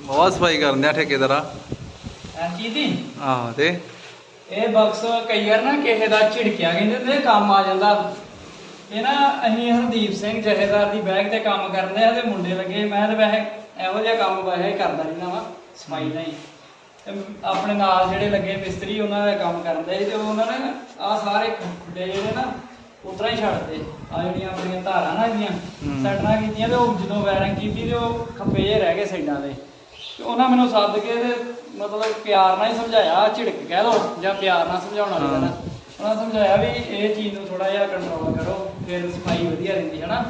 ਬਹੁਤ ਸਫ਼ਾਈ ਕਰਦੇ ਆ ਠੇਕੇਦਾਰਾ। ਐਂਟੀ ਦੀ? ਆਹੋ ਤੇ। ਇਹ ਬਕਸ ਕਈ ਵਾਰ ਨਾ ਕਿਸੇ ਦਾ ਝਿੜਕਿਆ ਕਹਿੰਦੇ ਤੇ ਕੰਮ ਆ ਜਾਂਦਾ। ਇਹ ਨਾ ਅਸੀਂ ਹਰਦੀਪ ਸਿੰਘ ਜਹੇਦਾਰ ਦੀ ਬੈਗ ਤੇ ਕੰਮ ਕਰਦੇ ਆ ਤੇ ਮੁੰਡੇ ਲੱਗੇ ਮੈਂ ਤੇ ਵੈਸੇ ਇਹੋ ਜਿਹਾ ਕੰਮ ਵੈਸੇ ਹੀ ਕਰਦਾ ਰਹਿੰਦਾ ਵਾਂ ਸਫ਼ਾਈ ਦਾ ਹੀ। ਤੇ ਆਪਣੇ ਨਾਲ ਜਿਹੜੇ ਲੱਗੇ ਮਿਸਤਰੀ ਉਹਨਾਂ ਦਾ ਕੰਮ ਕਰਦੇ ਤੇ ਉਹਨਾਂ ਨੇ ਆ ਸਾਰੇ ਖੁੱਡੇ ਜਿਹੜੇ ਨਾ ਉਤਰਾ ਹੀ ਛੱਡਦੇ ਆ ਜਿਹੜੀਆਂ ਆਪਣੀਆਂ ਧਾਰਾਂ ਨਾ ਹੂੰ। ਸੈਟਣਾ ਕੀਤੀਆਂ ਤੇ ਉਹ ਜਦੋਂ ਵਾਇਰਿੰਗ ਕੀਤੀ ਤੇ ਉਹ ਖੱਪੇ ਜਿਹੇ ਰਹਿ ਗਏ ਸਾਈਡਾਂ ਦੇ ਤੇ ਉਹਨਾਂ ਮੈਨੂੰ ਸੱਦ ਕੇ ਤੇ ਮਤਲਬ ਪਿਆਰ ਨਾਲ ਹੀ ਸਮਝਾਇਆ ਝਿੜਕ ਕਹਿ ਲਓ ਜਾਂ ਪਿਆਰ ਨਾਲ ਸਮਝਾਉਣਾ ਨਾ ਉਹਨਾਂ ਸਮਝਾਇਆ ਵੀ ਇਹ ਚੀਜ਼ ਨੂੰ ਥੋੜਾ ਜਿਹਾ ਕੰਟਰੋਲ ਕਰੋ ਫਿਰ ਸਫ਼ਾਈ ਵਧੀਆ ਰਹਿੰਦੀ ਹੈ ਨਾ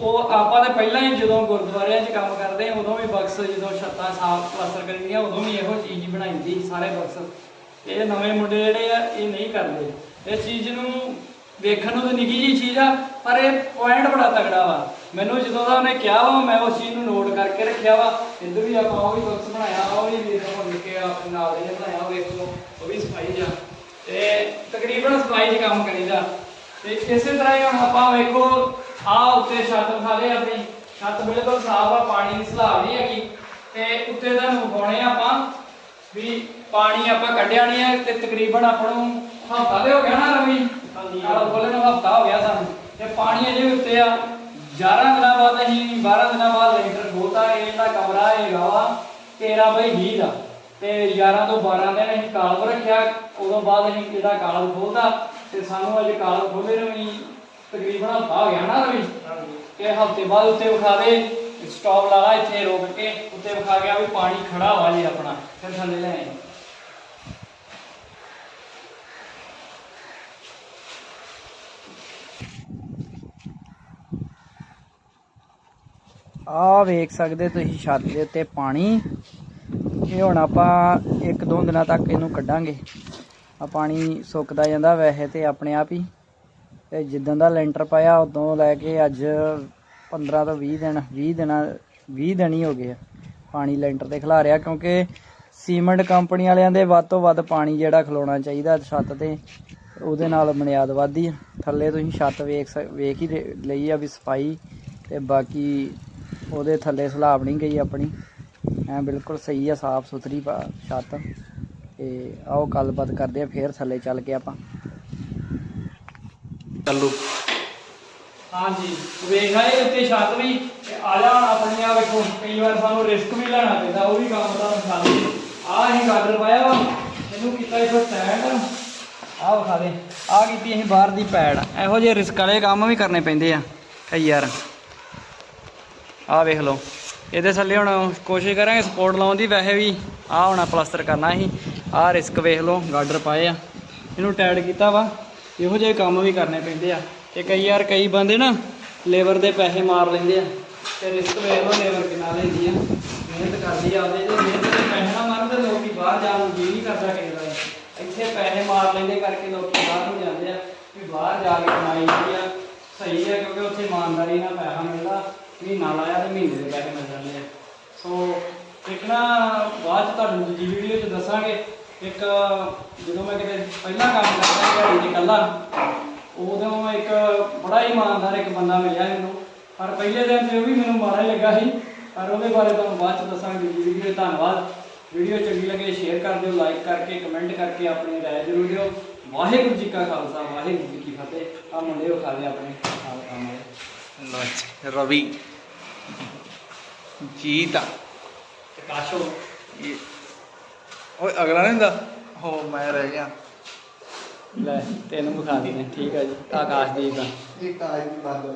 ਉਹ ਆਪਾਂ ਤਾਂ ਪਹਿਲਾਂ ਹੀ ਜਦੋਂ ਗੁਰਦੁਆਰਿਆਂ 'ਚ ਕੰਮ ਕਰਦੇ ਉਦੋਂ ਵੀ ਬਕਸ ਜਦੋਂ ਛੱਤਾਂ ਸਾਫ਼ ਪਲਾਸਟਰ ਕਰੀਦੀਆਂ ਉਦੋਂ ਵੀ ਇਹੋ ਚੀਜ਼ ਹੀ ਬਣਾਈਦੀ ਸਾਰੇ ਬਕਸ। ਇਹ ਨਵੇਂ ਮੁੰਡੇ ਜਿਹੜੇ ਆ ਇਹ ਨਹੀਂ ਕਰਦੇ। ਇਸ ਚੀਜ਼ ਨੂੰ ਵੇਖਣ ਨੂੰ ਤਾਂ ਨਿੱਕੀ ਜਿਹੀ ਚੀਜ਼ ਆ ਪਰ ਇਹ ਪੁਆਇੰਟ ਬੜਾ ਤਗੜਾ ਵਾ। ਮੈਨੂੰ ਜਦੋਂ ਦਾ ਉਹਨੇ ਕਿਹਾ ਵਾ ਮੈਂ ਉਸ ਚੀਜ਼ ਨੂੰ ਨੋਟ ਕਰਕੇ ਰੱਖਿਆ ਵਾ। ਇੱਧਰ ਵੀ ਆਪਾਂ ਉਹ ਵੀ ਬਕਸ ਬਣਾਇਆ ਉਹ ਵੀ ਵੀਰ ਨੂੰ ਲਿਖ ਕੇ ਆਪਣੇ ਨਾਲ ਦੇ ਬਣਾਇਆ ਉਹ ਵੇਖੋ ਉਹ ਵੀ ਸਫ਼ਾਈ ਜਾ ਤੇ ਤਕਰੀਬਨ ਸਫ਼ਾਈ 'ਚ ਕੰਮ ਕਰੀਦਾ। ਤੇ ਇਸੇ ਤਰ੍ਹਾਂ ਹੀ ਹੁਣ ਆਪਾਂ ਵੇਖੋ ਆ ਉੱਤੇ ਛੱਤ ਦੇ ਆਪਣੀ। ਛੱਤ ਬਿਲਕੁਲ ਸਾਫ਼ ਆ ਪਾਣੀ ਦੀ ਸਲਾਬ ਨਹੀਂ ਹੈਗੀ। ਤੇ ਉੱਤੇ ਦਾ ਨੂੰ ਵਿਖਾਉਣੇ ਆ ਆਪਾਂ ਵੀ ਪਾਣੀ ਆਪਾਂ ਕੱਢਿਆ ਨਹੀਂ ਹੈ ਤੇ ਤਕਰੀਬਨ ਆਪਾਂ ਨੂੰ ਹਫਤਾ ਦੇ ਹੋ ਗਿਆ ਨਾ ਰਵੀ ਬੋਲੇ ਨੂੰ ਹਫਤਾ ਹੋ ਗਿਆ ਸਾਨੂੰ ਤੇ ਪਾਣੀ ਵੀ ਉੱਤੇ ਆ। 11 ਦਿਨਾਂ ਬਾਅਦ ਅਸੀਂ 12 ਦਿਨਾਂ ਬਾਅਦ ਲੈਂਟਰ ਖੋਤਾ ਇਹ ਜਿਹੜਾ ਕਮਰਾ ਹੈਗਾ ਵਾ 13 ਬਾਈ 20 ਦਾ। ਤੇ 11 ਤੋਂ 12 ਦਿਨ ਅਸੀਂ ਕਾਲਵ ਰੱਖਿਆ ਉਦੋਂ ਬਾਅਦ ਅਸੀਂ ਜਿਹੜਾ ਕਾਲਵ ਖੋਲਦਾ ਤੇ ਸਾਨੂੰ ਅਜੇ ਕਾਲਵ ਖੋਲੇ ਨੂੰ ਵੀ ਤਕਰੀਬਨ ਹਫਤਾ ਹੋ ਗਿਆ ਨਾ ਰਵੀ? ਕਿ ਹਫ਼ਤੇ ਬਾਅਦ ਉੱਤੇ ਵਿਖਾ ਦੇ ਸਟਾਪ ਲਾਗਾ ਇੱਥੇ ਰੋਕ ਕੇ ਉੱਤੇ ਵਿਖਾ ਗਿਆ ਵੀ ਪਾਣੀ ਖੜਾ ਵਾ ਜੀ ਆਪਣਾ ਫਿਰ ਥੱਲੇ ਲੈ ਆਏ। ਆਹ ਵੇਖ ਸਕਦੇ ਤੁਸੀਂ ਛੱਤ ਦੇ ਉੱਤੇ ਪਾਣੀ। ਇਹ ਹੁਣ ਆਪਾਂ ਇੱਕ ਦੋ ਦਿਨਾਂ ਤੱਕ ਇਹਨੂੰ ਕੱਢਾਂਗੇ। ਆ ਪਾਣੀ ਸੁੱਕਦਾ ਜਾਂਦਾ ਵੈਸੇ ਤੇ ਆਪਣੇ ਆਪ ਹੀ। ਤੇ ਜਿੱਦਾਂ ਦਾ ਲੈਂਟਰ ਪਾਇਆ ਉਦੋਂ ਲੈ ਕੇ ਅੱਜ 15 ਤੋਂ 20 ਦਿਨ 20 ਦਿਨਾਂ 20 ਦਿਨ ਹੀ ਹੋ ਗਏ ਆ ਪਾਣੀ ਲੈਂਟਰ ਤੇ ਖਿਲਾ ਰਿਹਾ ਕਿਉਂਕਿ ਸੀਮੈਂਟ ਕੰਪਨੀ ਵਾਲਿਆਂ ਦੇ ਵੱਧ ਤੋਂ ਵੱਧ ਪਾਣੀ ਜਿਹੜਾ ਖਲੋਣਾ ਚਾਹੀਦਾ ਛੱਤ ਤੇ, ਉਹਦੇ ਨਾਲ ਬੁਨਿਆਦ ਵੱਧਦੀ ਆ। ਥੱਲੇ ਤੁਸੀਂ ਛੱਤ ਵੇਖ ਸਕ- ਵੇਖ ਹੀ ਰੇ- ਲਈ ਆ ਵੀ ਸਫ਼ਾਈ ਤੇ ਬਾਕੀ ਉਹਦੇ ਥੱਲੇ ਸਲਾਬ ਨਹੀਂ ਗਈ ਆਪਣੀ। ਐ ਬਿਲਕੁਲ ਸਹੀ ਆ ਸਾਫ਼ ਸੁਥਰੀ ਪਾ- ਛੱਤ। ਤੇ ਆਓ ਗੱਲਬਾਤ ਕਰਦੇ ਆ ਫੇਰ ਥੱਲੇ ਚੱਲ ਕੇ ਆਪਾਂ। ਚੱਲੂ। ਹਾਂਜੀ ਵੇਖਾ ਇਹ ਉੱਤੇ ਛੱਤ ਵੀ ਤੇ ਆ ਜਾ ਹੁਣ ਆਪਣੀ ਆ ਵੇਖੋ ਕਈ ਵਾਰ ਸਾਨੂੰ ਰਿਸਕ ਵੀ ਲੈਣਾ ਪੈਂਦਾ ਉਹ ਵੀ ਕੰਮ ਦਾ ਵਿਖਾ ਦੇ। ਆ ਅਸੀਂ ਗਾਡਰ ਪਾਇਆ ਵਾ ਇਹਨੂੰ ਕੀਤਾ ਇਸ ਸਟੈਂਡ ਆ ਵਿਖਾ ਦੇ ਆ ਕੀਤੀ ਅਸੀਂ ਬਾਹਰ ਦੀ ਪੈੜ ਇਹੋ ਜਿਹੇ ਰਿਸਕ ਵਾਲੇ ਕੰਮ ਵੀ ਕਰਨੇ ਪੈਂਦੇ ਆ ਕਈ ਯਾਰ। ਆਹ ਵੇਖ ਲਓ। ਇਹਦੇ ਥੱਲੇ ਹੁਣ ਕੋਸ਼ਿਸ਼ ਕਰਾਂਗੇ ਸਪੋਰਟ ਲਾਉਣ ਦੀ। ਵੈਸੇ ਵੀ ਆਹ ਹੁਣ ਪਲਾਸਟਰ ਕਰਨਾ ਅਸੀਂ ਆਹ ਰਿਸਕ ਵੇਖ ਲਓ ਗਾਡਰ ਪਾਏ ਆ। ਇਹਨੂੰ ਟਾਈਟ ਕੀਤਾ ਵਾ। ਇਹੋ ਜਿਹੇ ਕੰਮ ਵੀ ਕਰਨੇ ਪੈਂਦੇ ਆ। ਤੇ ਕਈ ਯਾਰ ਕਈ ਬੰਦੇ ਨਾ ਲੇਬਰ ਦੇ ਪੈਸੇ ਮਾਰ ਲੈਂਦੇ ਆ। ਤੇ ਰਿਸਕ ਵੇਖ ਲਓ ਲੇਬਰ ਕਿੰਨਾ ਲੈਂਦੀ ਆ। ਮਿਹਨਤ ਕਰਦੀ ਆ ਉਹਦੇ ਤੇ। ਮਿਹਨਤ ਦੇ ਪੈਸੇ ਨਾ ਮਾਰਨ ਤੇ ਲੋਕੀ ਬਾਹਰ ਜਾਣ ਨੂੰ ਜੀ ਨਹੀਂ ਕਰਦਾ ਕਿਸੇ ਦਾ। ਇੱਥੇ ਪੈਸੇ ਮਾਰ ਲੈਂਦੇ ਕਰਕੇ ਲੋਕੀ ਬਾਹਰ ਨੂੰ ਜਾਂਦੇ ਆ। ਵੀ ਬਾਹਰ ਜਾ ਕੇ ਕਮਾਈ ਆ। ਸਹੀ ਹੈ ਕਿਉਂਕਿ ਉੱਥੇ ਇਮਾਨਦਾਰੀ ਨਾਲ ਪੈਸਾ ਮਿਲਦਾ। ਮਹੀਨਾ ਲਾਇਆ ਤੇ ਮਹੀਨੇ ਦੇ ਪੈਸੇ ਮਿਲ ਜਾਂਦੇ ਆ। ਸੋ ਇੱਕ ਨਾ ਬਾਅਦ ਚ ਤੁਹਾਨੂੰ ਦੂਜੀ ਵੀਡੀਓ 'ਚ ਦੱਸਾਂਗੇ। ਇੱਕ, ਜਦੋਂ ਮੈਂ ਕਿਤੇ ਪਹਿਲਾਂ ਕੰਮ ਕਰਦਾ ਘੜੀ 'ਚ ਇਕੱਲਾ, ਉਦੋਂ ਇੱਕ ਬੜਾ ਹੀ ਇਮਾਨਦਾਰ ਇੱਕ ਬੰਦਾ ਮਿਲਿਆ ਮੈਨੂੰ। ਪਰ ਪਹਿਲੇ ਦਿਨ ਤੇ ਉਹ ਵੀ ਮੈਨੂੰ ਮਾੜਾ ਹੀ ਲੱਗਾ ਸੀ। ਪਰ ਉਹਦੇ ਬਾਰੇ ਤੁਹਾਨੂੰ ਬਾਅਦ ਚ ਦੱਸਾਂਗੇ ਦੂਜੀ ਵੀਡੀਓ ਧੰਨਵਾਦ। ਵੀਡੀਓ ਚੰਗੀ ਲੱਗੇ ਸ਼ੇਅਰ ਕਰ ਦਿਓ ਲਾਈਕ ਕਰਕੇ ਕਮੈਂਟ ਕਰਕੇ ਆਪਣੀ ਰਾਏ ਜ਼ਰੂਰ ਦਿਓ। ਵਾਹਿਗੁਰੂ ਜੀ ਕਾ ਖਾਲਸਾ, ਵਾਹਿਗੁਰੂ ਜੀ ਕੀ ਫਤਿਹ। ਆ ਮੁੰਡੇ ਵਿਖਾ ਦੇ ਆਪਣੇ। ਨਾਲ ਕੰਮ ਰਵੀ। ਜੀਤਾ ਤੇ ਕਾਸ਼ੋ ਇਹ ਓਏ ਅਗਲਾ ਨਹੀਂ ਹੁੰਦਾ? ਹੋ ਮੈਂ ਰਹਿ ਗਿਆ। ਲੈ ਤੈਨੂੰ ਵਿਖਾ ਦਿੰਦੇ ਠੀਕ ਆ ਜੀ। ਆਕਾਸ਼ਦੀਪ ਦਾ ਇਹ ਕਾਜ ਦੀ ਬਾਤ